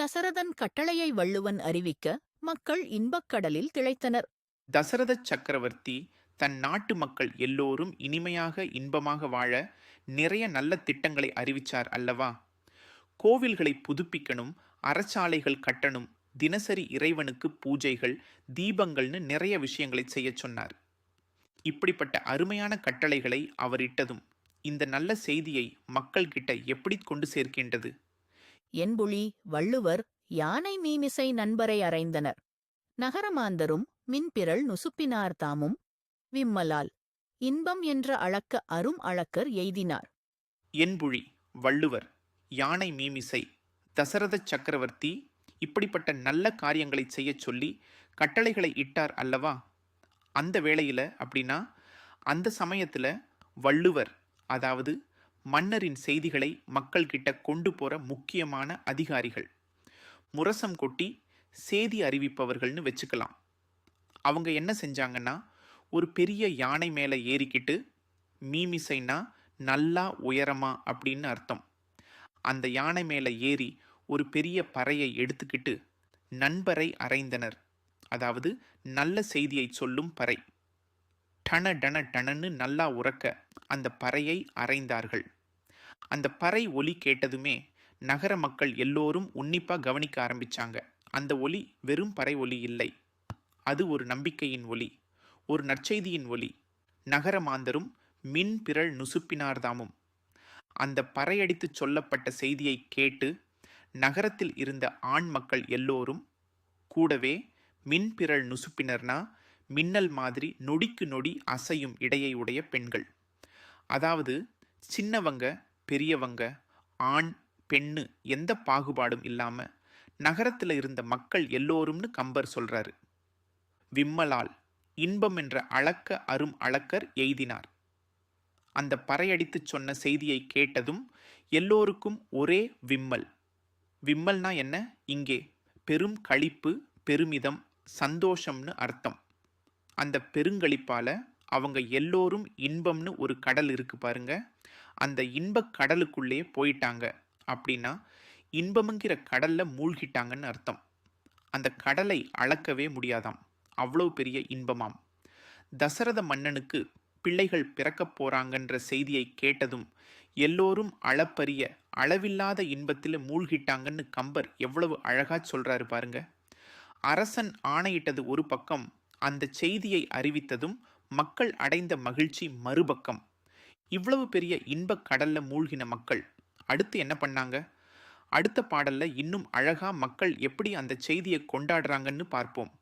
தசரதன் கட்டளையை வள்ளுவன் அறிவிக்க மக்கள் இன்பக் கடலில் திளைத்தனர். தசரத சக்கரவர்த்தி தன் நாட்டு மக்கள் எல்லோரும் இனிமையாக இன்பமாக வாழ நிறைய நல்ல திட்டங்களை அறிவிச்சார் அல்லவா? கோவில்களை புதுப்பிக்கணும் அறச்சாலைகள் கட்டணும் தினசரி இறைவனுக்கு பூஜைகள் தீபங்கள்னு நிறைய விஷயங்களை செய்யச் சொன்னார். இப்படிப்பட்ட அருமையான கட்டளைகளை அவர் இட்டதும் இந்த நல்ல செய்தியை மக்கள்கிட்ட எப்படி கொண்டு சேர்க்கின்றது? என்புழி வள்ளுவர் யானை மீமிசை நண்பரை அறைந்தனர். நகரமாந்தரும் மின்பிரள் நுசுப்பினார் தாமும் விம்மலால் இன்பம் என்ற அளக்க அரும் அளக்கர் எய்தினார். என்புழி வள்ளுவர் யானை மீமிசை தசரத சக்கரவர்த்தி இப்படிப்பட்ட நல்ல காரியங்களை செய்யச் சொல்லி கட்டளைகளை இட்டார் அல்லவா? அந்த வேளையில அப்படின்னா அந்த சமயத்துல வள்ளுவர் அதாவது மன்னரின் செய்திகளை மக்கள்கிட்ட கொண்டு போகிற முக்கியமான அதிகாரிகள். முரசம் கொட்டி செய்தி அறிவிப்பவர்கள்னு வச்சுக்கலாம். அவங்க என்ன செஞ்சாங்கன்னா ஒரு பெரிய யானை மேலே ஏறிக்கிட்டு மீமிசைனா நல்லா உயரமா அப்படின்னு அர்த்தம். அந்த யானை மேலே ஏறி ஒரு பெரிய பறையை எடுத்துக்கிட்டு நண்பரை அறைந்தனர். அதாவது நல்ல செய்தியை சொல்லும் பறை. டன டன டனன்னு நல்லா உறக்க அந்த பறையை அறைந்தார்கள். அந்த பறை ஒலி கேட்டதுமே நகர மக்கள் எல்லோரும் உன்னிப்பாக கவனிக்க ஆரம்பிச்சாங்க. அந்த ஒலி வெறும் பறை ஒலி இல்லை. அது ஒரு நம்பிக்கையின் ஒலி ஒரு நற்செய்தியின் ஒலி. நகர மாந்தரும் மின் பிறள் நுசுப்பினார்தாமும். அந்த பறையடித்து சொல்லப்பட்ட செய்தியை கேட்டு நகரத்தில் இருந்த ஆண் மக்கள் எல்லோரும் கூடவே மின்பிறள் நுசுப்பினர்னா மின்னல் மாதிரி நொடிக்கு நொடி அசையும் இடையை உடைய பெண்கள். அதாவது சின்னவங்க பெரியவங்க ஆண் பெண்ணு எந்த பாகுபாடும் இல்லாமல் நகரத்தில் இருந்த மக்கள் எல்லோரும்னு கம்பர் சொல்கிறாரு விம்மலால் இன்பம் என்ற அளக்க அரும் அளக்கர் எய்தினார். அந்த பறையடித்து சொன்ன செய்தியை கேட்டதும் எல்லோருக்கும் ஒரே விம்மல். விம்மல்னா என்ன? இங்கே பெரும் களிப்பு பெருமிதம் சந்தோஷம்னு அர்த்தம். அந்த பெருங்களிப்பால் அவங்க எல்லோரும் இன்பம்னு ஒரு கடல் இருக்கு பாருங்க. அந்த இன்பக் கடலுக்குள்ளே போயிட்டாங்க அப்படின்னா இன்பமுங்கிற கடலில் மூழ்கிட்டாங்கன்னு அர்த்தம். அந்த கடலை அளக்கவே முடியாதாம். அவ்வளோ பெரிய இன்பமாம். தசரத மன்னனுக்கு பிள்ளைகள் பிறக்கப் போகிறாங்கன்ற செய்தியை கேட்டதும் எல்லோரும் அளப்பரிய அளவில்லாத இன்பத்தில் மூழ்கிட்டாங்கன்னு கம்பர் எவ்வளவு அழகாக சொல்கிறாரு பாருங்க. அரசன் ஆணையிட்டது ஒரு பக்கம் அந்த செய்தியை அறிவித்ததும் மக்கள் அடைந்த மகிழ்ச்சி மறுபக்கம். இவ்வளவு பெரிய இன்பக் கடல்ல மூழ்கின மக்கள் அடுத்து என்ன பண்ணாங்க? அடுத்த பாடல்ல இன்னும் அழகா மக்கள் எப்படி அந்த செய்தியை கொண்டாடுறாங்கன்னு பார்ப்போம்.